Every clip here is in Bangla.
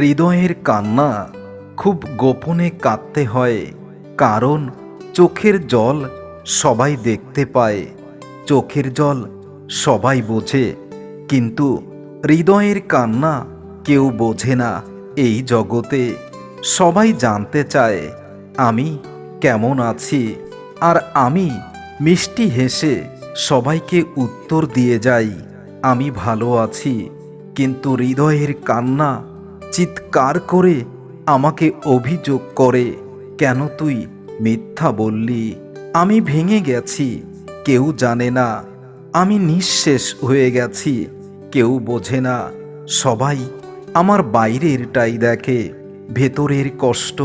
হৃদয়ের কান্না খুব গোপনে কাঁদতে হয়, কারণ চোখের জল সবাই দেখতে পায়। চোখের জল সবাই বোঝে, কিন্তু হৃদয়ের কান্না কেউ বোঝে না এই জগতে। সবাই জানতে চায়, আমি কেমন আছি? আর আমি মিষ্টি হেসে সবাইকে উত্তর দিয়ে যাই, আমি ভালো আছি, কিন্তু হৃদয়ের কান্না চিৎকার করে আমাকে অভিযোগ করে, কেন তুই মিথ্যা বললি? আমি ভেঙে গেছি। কেউ জানে না। আমি নিঃশেষ হয়ে গেছি। কেউ বোঝে না। সবাই আমার বাইরেরটাই দেখে। ভেতরের কষ্ট,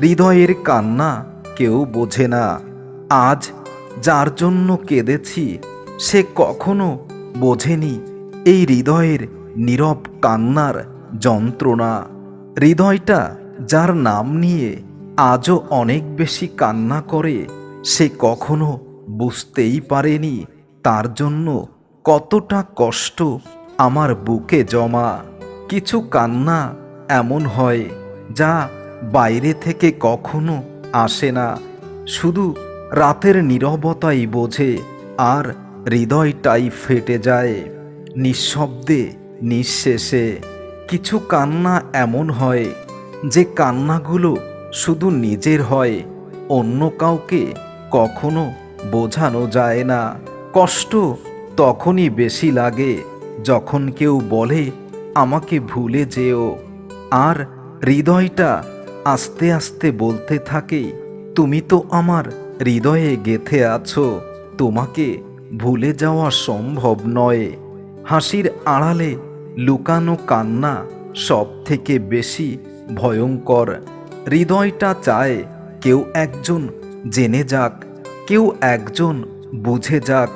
হৃদয়ের কান্না কেউ বোঝে না। আজ যার জন্য কেঁদেছি, সে কখনো বোঝেনি এই হৃদয়ের নীরব কান্নার যন্ত্রণা, হৃদয়টা যার নাম নিয়ে আজও অনেক বেশি কান্না করে, সে কখনো বুঝতেই পারেনি তার জন্য কতটা কষ্ট আমার বুকে জমা। কিছু কান্না এমন হয় যা বাইরে থেকে কখনো আসে না। শুধু রাতের নীরবতাই বোঝে আর হৃদয়টাই ফেটে যায় নিঃশব্দে, নিঃশেষে। কিছু কান্না এমন হয় যে কান্নাগুলো শুধু নিজের হয়, অন্য কাউকে কখনো বোঝানো যায় না। কষ্ট তখনই বেশি লাগে যখন কেউ বলে, আমাকে ভুলে যেও। আর হৃদয়টা আস্তে আস্তে বলতে থাকে, তুমি তো আমার হৃদয়ে গেথে আছো, তোমাকে ভুলে যাওয়া সম্ভব নয়। হাসির আড়ালে লুকানো কান্না সব থেকে বেশি ভয়ঙ্কর। হৃদয়টা চায় কেউ একজন জেনে যাক, কেউ একজন বুঝে যাক।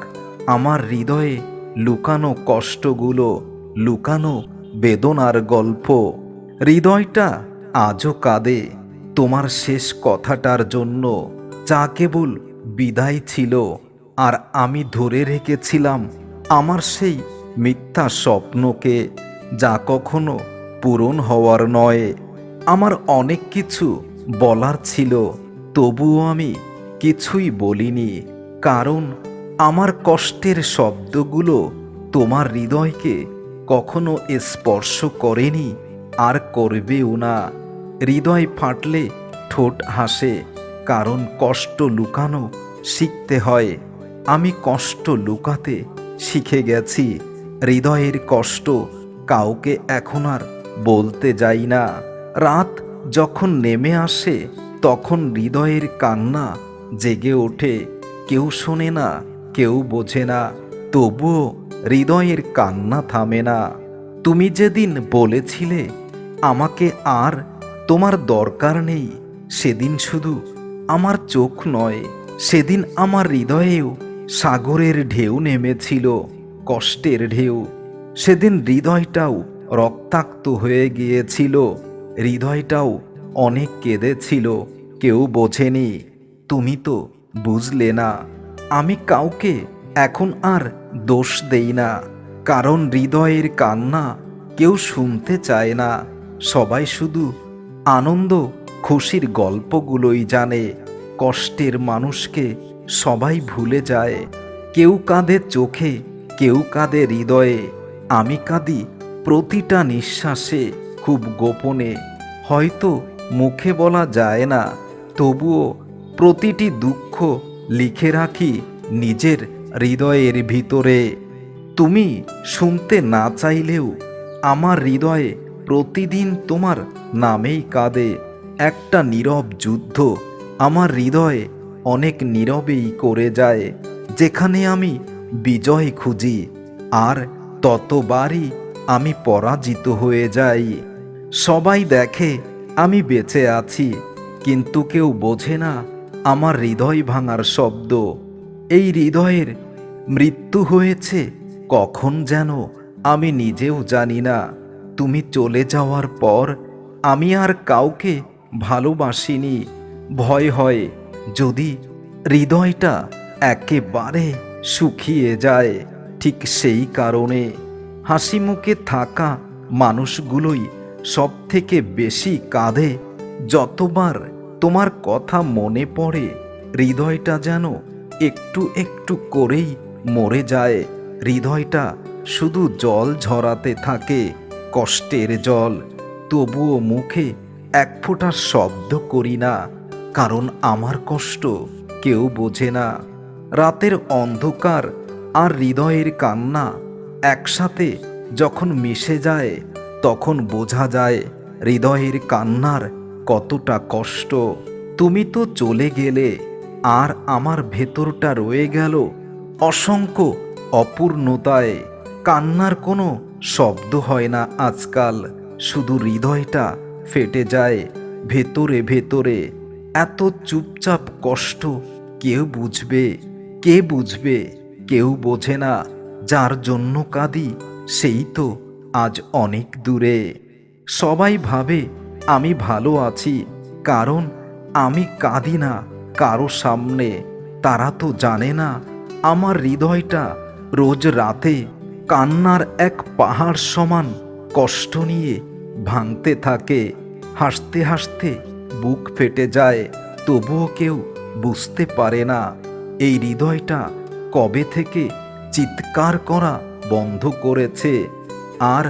আমার হৃদয়ে লুকানো কষ্টগুলো, লুকানো বেদনার গল্প। হৃদয়টা আজও কাঁদে তোমার শেষ কথাটার জন্য, যা কেবল বিদায় ছিল। আর আমি ধরে রেখেছিলাম, আমার সেই মিথ্যা স্বপ্নকে যা কখনো পূরণ হওয়ার নয়। আমার অনেক কিছু বলার ছিল, তবুও আমি কিছুই বলিনি, কারণ আমার কষ্টের শব্দগুলো তোমার হৃদয়কে কখনো স্পর্শ করেনি আর করবেও না। হৃদয় ফাটলে ঠোঁট হাসে, কারণ কষ্ট লুকানো শিখতে হয়। আমি কষ্ট লুকাতে শিখে গেছি। হৃদয়ের কষ্ট কাউকে এখন আর বলতে যাই না। রাত যখন নেমে আসে, তখন হৃদয়ের কান্না জেগে ওঠে। কেউ শোনে না, কেউ বোঝে না, তবুও হৃদয়ের কান্না থামে না। তুমি যেদিন বলেছিলে, আমাকে আর তোমার দরকার নেই, সেদিন শুধু আমার চোখ নয়, সেদিন আমার হৃদয়েও সাগরের ঢেউ নেমেছিল। কষ্টের ঢেউ। সেদিন হৃদয়টাও রক্তাক্ত হয়ে গিয়েছিল। হৃদয়টাও অনেক কেঁদেছিল। কেউ বোঝেনি, তুমি তো বুঝলে না। আমি কাউকে এখন আর দোষ দেই না। কারণ হৃদয়ের কান্না কেউ শুনতে চায় না। সবাই শুধু আনন্দ, খুশির গল্পগুলোই জানে। কষ্টের মানুষকে সবাই ভুলে যায়। কেউ কাঁধে চোখে কেউ কাঁদে হৃদয়ে। আমি কাঁদি প্রতিটা নিঃশ্বাসে, খুব গোপনে। হয়তো মুখে বলা যায় না, তবুও প্রতিটি দুঃখ লিখে রাখি নিজের হৃদয়ের ভিতরে। তুমি শুনতে না চাইলেও আমার হৃদয়ে প্রতিদিন তোমার নামেই কাঁদে। একটা নীরব যুদ্ধ আমার হৃদয়ে অনেক নীরবেই করে যায়, যেখানে আমি বিজয় খুঁজি, আর ততবারই আমি পরাজিত হয়ে যাই। সবাই দেখে আমি বেঁচে আছি, কিন্তু কেউ বোঝে না আমার হৃদয় ভাঙার শব্দ। এই হৃদয়ের মৃত্যু হয়েছে কখন যেন আমি নিজেও জানি না। তুমি চলে যাওয়ার পর আমি আর কাউকে ভালোবাসিনি। ভয় হয় যদি হৃদয়টা একেবারে শুকিয়ে যায় ঠিক সেই কারণে। হাসি মুখে থাকা মানুষগুলোই সব থেকে বেশি কাঁধে যতবার তোমার কথা মনে পড়ে, হৃদয়টা যেন একটু একটু করেই মরে যায়। হৃদয়টা শুধু জল ঝরাতে থাকে, কষ্টের জল। তবুও মুখে এক ফোঁটা শব্দ করি না, কারণ আমার কষ্ট কেউ বোঝে না। রাতের অন্ধকার আর হৃদয়ের কান্না একসাথে যখন মিশে যায়, তখন বোঝা যায় হৃদয়ের কান্নার কতটা কষ্ট। তুমি তো চলে গেলে, আর আমার ভেতরটা রয়ে গেল অসংখ্য অপূর্ণতায়। কান্নার কোনো শব্দ হয় না আজকাল, শুধু হৃদয়টা ফেটে যায় ভেতরে ভেতরে। এত চুপচাপ কষ্ট কেউ বুঝবে? কে বুঝবে? কেউ বোঝে না, যার জন্য কাঁদি, সেই তো আজ অনেক দূরে। সবাই ভাবে, আমি ভালো আছি, কারণ আমি কাঁদি না কারও সামনে। তারা তো জানে না, আমার হৃদয়টা রোজ রাতে কান্নার এক পাহাড় সমান কষ্ট নিয়ে ভাঙতে থাকে। হাসতে হাসতে বুক ফেটে যায়, তবুও কেউ বুঝতে পারে না। এই হৃদয়টা কবে থেকে চিৎকার করা বন্ধ করেছে? আর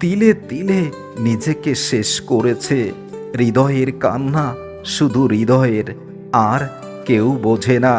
তিলে তিলে নিজেকে শেষ করেছে? হৃদয়ের কান্না শুধু হৃদয়ের, আর কেউ বোঝে না।